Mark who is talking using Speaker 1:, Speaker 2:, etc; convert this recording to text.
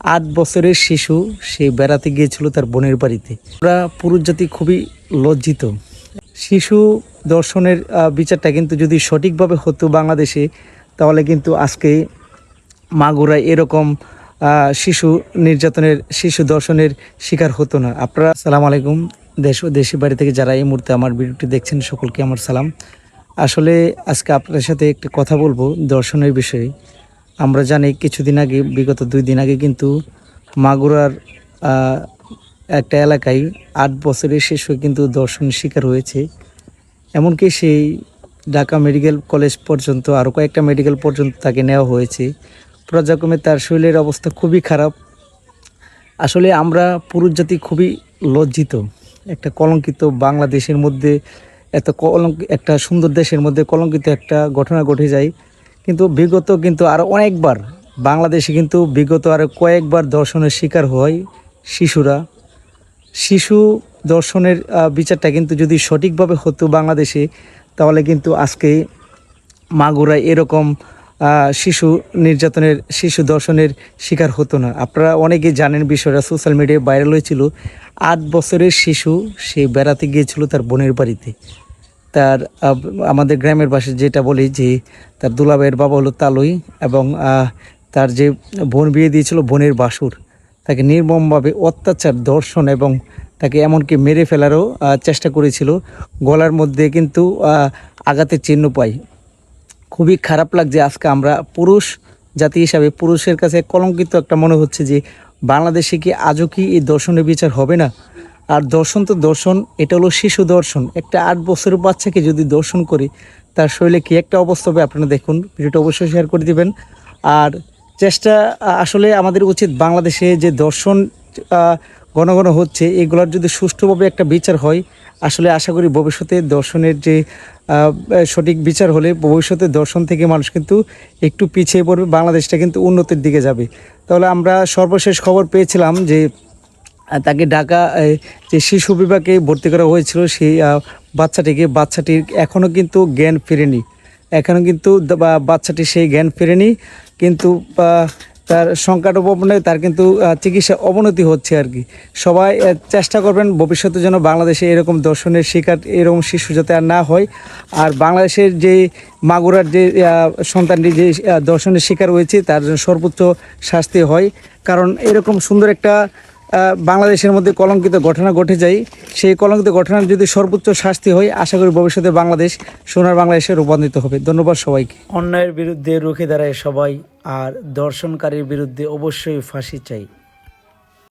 Speaker 1: আট বছরের শিশু, সে বেড়াতে গিয়েছিল তার বোনের বাড়িতে। আমরা পুরুষ জাতি খুবই লজ্জিত। শিশু দর্শনের বিচারটা কিন্তু যদি সঠিকভাবে হতো বাংলাদেশে, তাহলে কিন্তু আজকে মাগুরায় এরকম শিশু নির্যাতনের, শিশু দর্শনের শিকার হতো না। আপনারা সালাম আলাইকুম। দেশ ও দেশের বাড়ি থেকে যারা এই মুহূর্তে আমার ভিডিওটি দেখছেন, সকলকে আমার সালাম। আসলে আজকে আপনাদের সাথে একটি কথা বলব দর্শনের বিষয়ে। আমরা জানি কিছুদিন আগে, বিগত দুই দিন আগে কিন্তু মাগুরার একটা এলাকায় আট বছরের শিশু কিন্তু দর্শনের শিকার হয়েছে। এমনকি সেই ঢাকা মেডিকেল কলেজ পর্যন্ত আরও কয়েকটা মেডিকেল পর্যন্ত তাকে নেওয়া হয়েছে। পর্যায়ক্রমে তার শরীরের অবস্থা খুবই খারাপ। আসলে আমরা পুরুষ জাতি খুবই লজ্জিত। একটা কলঙ্কিত বাংলাদেশের মধ্যে, এত কলঙ্ক, একটা সুন্দর দেশের মধ্যে কলঙ্কিত একটা ঘটনা ঘটে যায়। কিন্তু বিগত কিন্তু আরও অনেকবার বাংলাদেশে কিন্তু বিগত আরও কয়েকবার দর্শনের শিকার হয় শিশুরা। শিশু দর্শনের বিচারটা কিন্তু যদি সঠিকভাবে হতো বাংলাদেশে, তাহলে কিন্তু আজকে মাগুরায় এরকম শিশু নির্যাতনের, শিশু দর্শনের শিকার হতো না। আপনারা অনেকে জানেন বিষয়টা, সোশ্যাল মিডিয়ায় ভাইরাল হয়েছিল। আট বছরের শিশু সে বেড়াতে গিয়েছিল তার বোনের বাড়িতে। তার আমাদের গ্রামের বাসে যেটা বলি যে তার দুলাভাইয়ের বাবা হলো তালুই এবং তার যে বোন বিয়ে দিয়েছিল বোনের বাসুর, তাকে নির্মমভাবে অত্যাচার দর্শন এবং তাকে এমনকি মেরে ফেলারও চেষ্টা করেছিল। গলার মধ্যে কিন্তু আঘাতের চিহ্ন পাই। খুবই খারাপ লাগছে আজকে আমরা পুরুষ জাতি হিসাবে, পুরুষের কাছে কলঙ্কিত একটা মনে হচ্ছে যে বাংলাদেশে কি আজও কি এই দর্শনের বিচার হবে না? আর দর্শন তো দর্শন, এটা হলো শিশু দর্শন। একটা আট বছরের বাচ্চাকে যদি দর্শন করি, তার শরীরে কি একটা অবস্থা হবে আপনারা দেখুন, ভিডিওটা অবশ্যই শেয়ার করে দিবেন। আর চেষ্টা, আসলে আমাদের উচিত বাংলাদেশে যে দর্শন ঘন ঘন হচ্ছে, এগুলোর যদি সুষ্ঠুভাবে একটা বিচার হয়, আসলে আশা করি ভবিষ্যতে দর্শনের যে সঠিক বিচার হলে ভবিষ্যতে দর্শন থেকে মানুষ কিন্তু একটু পিছিয়ে পড়বে, বাংলাদেশটা কিন্তু উন্নতির দিকে যাবে। তাহলে আমরা সর্বশেষ খবর পেয়েছিলাম যে তাকে ঢাকা যে শিশু বিভাগে ভর্তি করা হয়েছিল সেই বাচ্চাটিকে। বাচ্চাটির এখনও কিন্তু জ্ঞান ফেরেনি। এখনও কিন্তু বাচ্চাটি সেই জ্ঞান ফেরেনি। কিন্তু তার তার সংকটাপন্ন তার কিন্তু চিকিৎসা অবনতি হচ্ছে আর কি। সবাই চেষ্টা করবেন ভবিষ্যতে যেন বাংলাদেশে এরকম দর্শনের শিকার, এরকম শিশু যাতে আর না হয়। আর বাংলাদেশের যে মাগুরার যে সন্তানটি যে দর্শনের শিকার হয়েছে, তার জন্য সর্বোচ্চ শাস্তি হয়। কারণ এরকম সুন্দর একটা বাংলাদেশের মধ্যে কলঙ্কিত ঘটনা ঘটে যায়। সেই কলঙ্কিত ঘটনার যদি সর্বোচ্চ শাস্তি হয়, আশা করি ভবিষ্যতে বাংলাদেশ সোনার বাংলাদেশে রূপান্তরিত হবে। ধন্যবাদ সবাইকে। অন্যায়ের বিরুদ্ধে রুখে দাঁড়ায় সবাই, আর দর্শনকারীর বিরুদ্ধে অবশ্যই ফাঁসি চাই।